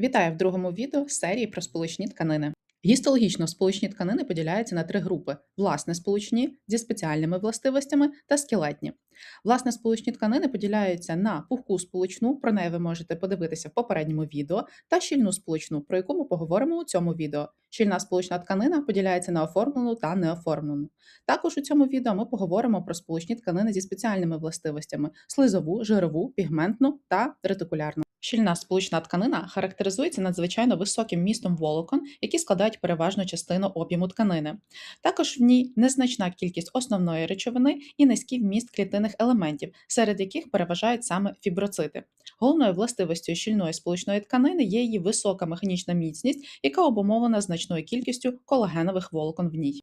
Вітаю в другому відео серії про сполучні тканини. Гістологічно сполучні тканини поділяються на три групи: власне сполучні зі спеціальними властивостями та скелетні. Власне сполучні тканини поділяються на пухку сполучну, про неї ви можете подивитися в попередньому відео, та щільну сполучну, про яку ми поговоримо у цьому відео. Щільна сполучна тканина поділяється на оформлену та неоформлену. Також у цьому відео ми поговоримо про сполучні тканини зі спеціальними властивостями: слизову, жирову, пігментну та ретикулярну. Щільна сполучна тканина характеризується надзвичайно високим містом волокон, які складають переважну частину об'єму тканини. Також в ній незначна кількість основної речовини і низький вміст клітинних елементів, серед яких переважають саме фіброцити. Головною властивостю щільної сполучної тканини є її висока механічна міцність, яка обумовлена значною кількістю колагенових волокон в ній.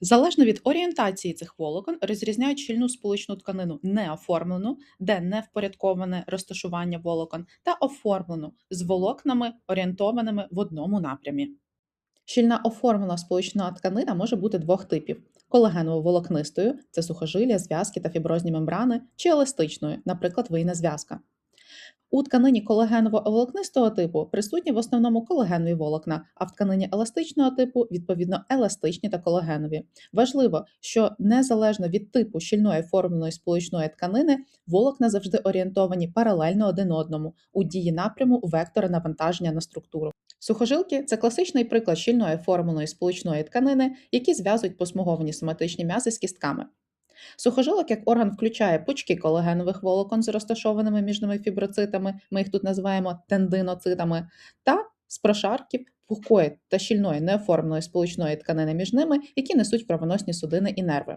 Залежно від орієнтації цих волокон розрізняють щільну сполучну тканину неоформлену, де не впорядковане розташування волокон, та оформлену з волокнами, орієнтованими в одному напрямі. Щільна оформлена сполучна тканина може бути двох типів: колагеново-волокнистою це сухожилля, зв'язки та фіброзні мембрани, чи еластичною, наприклад, вийна зв'язка. У тканині колагеново-волокнистого типу присутні в основному колагенові волокна, а в тканині еластичного типу відповідно еластичні та колагенові. Важливо, що незалежно від типу щільної формленої сполучної тканини, волокна завжди орієнтовані паралельно один одному у дії напряму вектора навантаження на структуру. Сухожилки це класичний приклад щільної формленої сполучної тканини, які зв'язують посмуговані соматичні м'язи з кістками. Сухожилок як орган включає пучки колагенових волокон з розташованими між ними фіброцитами, ми їх тут називаємо тендиноцитами, та з прошарків пухкої та щільної неоформленої сполучної тканини між ними, які несуть кровоносні судини і нерви.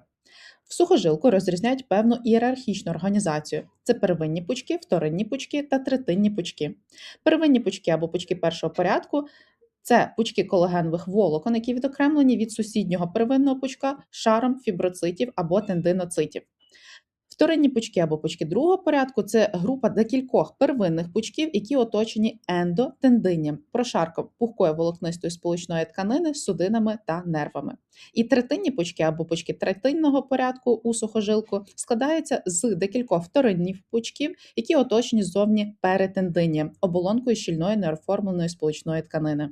В сухожилку розрізняють певну ієрархічну організацію: це первинні пучки, вторинні пучки та третинні пучки. Первинні пучки або пучки першого порядку це пучки колагенових волокон, які відокремлені від сусіднього первинного пучка шаром фіброцитів або тендиноцитів. Вторинні пучки або пучки другого порядку це група декількох первинних пучків, які оточені ендотендинням, прошарком пухкої волокнистої сполучної тканини з судинами та нервами. І третинні пучки або пучки третинного порядку у сухожилку складаються з декількох вторинних пучків, які оточені ззовні перетендинням, оболонкою щільної неоформленої сполучної тканини.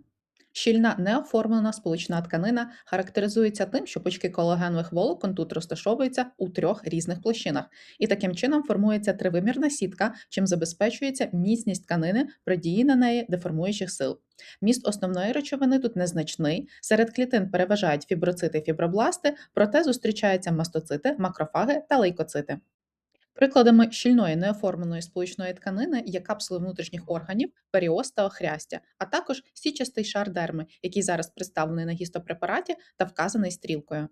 Щільна неоформлена сполучна тканина характеризується тим, що пучки колагенових волокон тут розташовуються у трьох різних площинах, і таким чином формується тривимірна сітка, чим забезпечується міцність тканини при дії на неї деформуючих сил. Міст основної речовини тут незначний. Серед клітин переважають фіброцити фібробласти, проте зустрічаються мастоцити, макрофаги та лейкоцити. Прикладами щільної неоформленої сполучної тканини є капсули внутрішніх органів, періоз та охрястя, а також січастий шар дерми, який зараз представлений на гістопрепараті та вказаний стрілкою.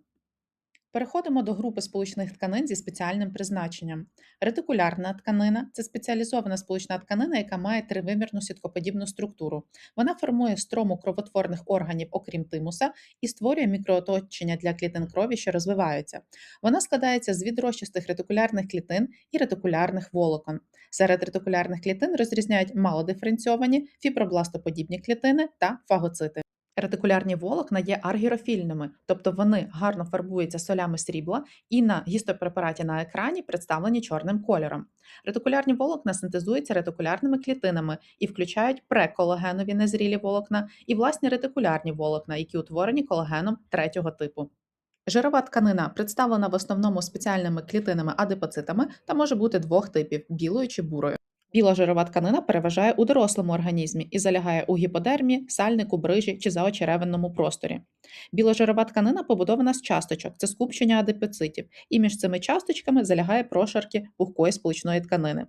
Переходимо до групи сполучних тканин зі спеціальним призначенням. Ретикулярна тканина це спеціалізована сполучна тканина, яка має тривимірну сіткоподібну структуру. Вона формує строму кровотворних органів, окрім тимуса, і створює мікрооточення для клітин крові, що розвиваються. Вона складається з відрощистих ретикулярних клітин і ретикулярних волокон. Серед ретикулярних клітин розрізняють малодиференційовані, фібробластоподібні клітини та фагоцити. Ретикулярні волокна є аргірофільними, тобто вони гарно фарбуються солями срібла і на гістопрепараті на екрані представлені чорним кольором. Ретикулярні волокна синтезуються ретикулярними клітинами і включають преколагенові незрілі волокна і власні ретикулярні волокна, які утворені колагеном третього типу. Жирова тканина представлена в основному спеціальними клітинами адипоцитами та може бути двох типів білою чи бурою. Біла жирова тканина переважає у дорослому організмі і залягає у гіподермі, сальнику, брижі чи заочеревинному просторі. Біложирова тканина побудована з часточок, це скупчення адипоцитів, і між цими часточками залягає прошарки пухкої сполучної тканини.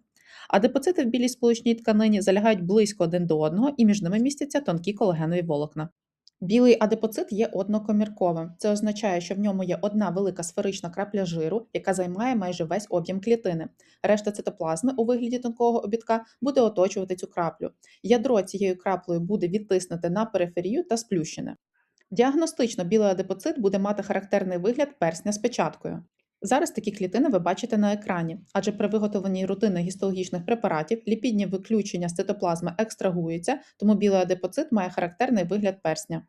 Адипоцити в білій сполучній тканині залягають близько один до одного, і між ними містяться тонкі колагенові волокна. Білий адипоцит є однокомірковим. Це означає, що в ньому є одна велика сферична крапля жиру, яка займає майже весь об'єм клітини. Решта цитоплазми у вигляді тонкого обідка буде оточувати цю краплю. Ядро цією краплею буде відтиснуте на периферію та сплющене. Діагностично білий адипоцит буде мати характерний вигляд персня з печаткою. Зараз такі клітини ви бачите на екрані, адже при виготовленні рутинних гістологічних препаратів ліпідні виключення з цитоплазми екстрагуються, тому білий адипоцит має характерний вигляд персня.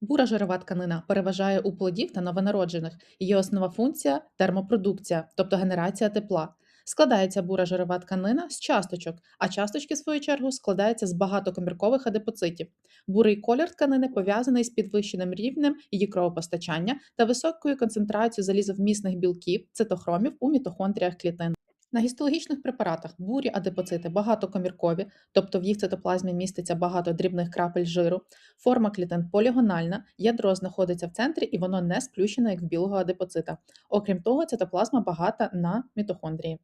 Бура жирова тканина переважає у плодів та новонароджених. Її основна функція термопродукція, тобто генерація тепла. Складається бура жирова тканина з часточок, а часточки, в свою чергу, складаються з багатокоміркових адипоцитів. Бурий колір тканини пов'язаний з підвищеним рівнем її кровопостачання та високою концентрацією залізовмісних білків, цитохромів у мітохондріях клітин. На гістологічних препаратах бурі адипоцити багатокоміркові, тобто в їх цитоплазмі міститься багато дрібних крапель жиру. Форма клітин полігональна, ядро знаходиться в центрі і воно не сплющене, як в білого адипоцита. Окрім того, цитоплазма багата на мітохондрії.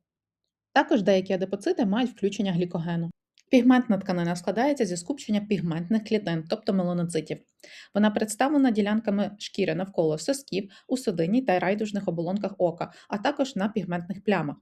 Також деякі адипоцити мають включення глікогену. Пігментна тканина складається зі скупчення пігментних клітин, тобто меланоцитів. Вона представлена ділянками шкіри навколо сосків, у судинній та райдужних оболонках ока, а також на пігментних плямах.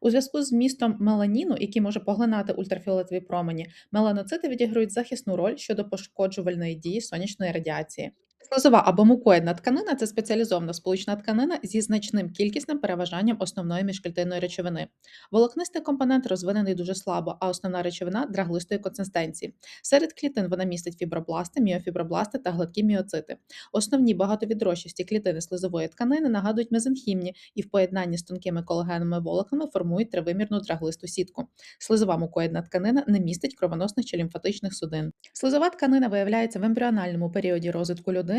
У зв'язку з містом меланіну, який може поглинати ультрафіолетові промені, меланоцити відіграють захисну роль щодо пошкоджувальної дії сонячної радіації. Слизова або мукоїдна тканина це спеціалізована сполучна тканина зі значним кількісним переважанням основної міжклітинної речовини. Волокнистий компонент розвинений дуже слабо, а основна речовина драглистої консистенції. Серед клітин вона містить фібробласти, міофібробласти та гладкі міоцити. Основні багатовідрощасті клітини слизової тканини нагадують мезенхімні і в поєднанні з тонкими колагеновими волокнами формують тривимірну драглисту сітку. Слизова мукоїдна тканина не містить кровоносних чи лімфатичних судин. Слизова тканина виявляється в ембріональному періоді розвитку людини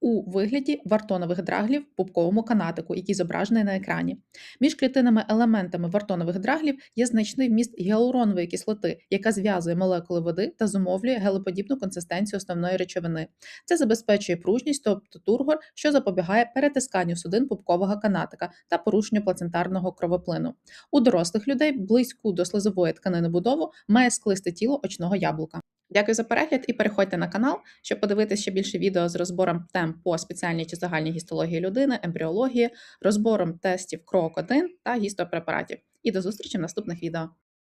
у вигляді вартонових драглів в пупковому канатику, який зображений на екрані. Між клітинами елементами вартонових драглів є значний вміст гіалуронової кислоти, яка зв'язує молекули води та зумовлює гелеподібну консистенцію основної речовини. Це забезпечує пружність, тобто тургор, що запобігає перетисканню судин пупкового канатика та порушенню плацентарного кровоплину. У дорослих людей близьку до слизової тканини будову має склисте тіло очного яблука. Дякую за перегляд і переходьте на канал, щоб подивитися ще більше відео з розбором тем по спеціальній чи загальній гістології людини, ембріології, розбором тестів крок 1 та гістопрепаратів. І до зустрічі в наступних відео.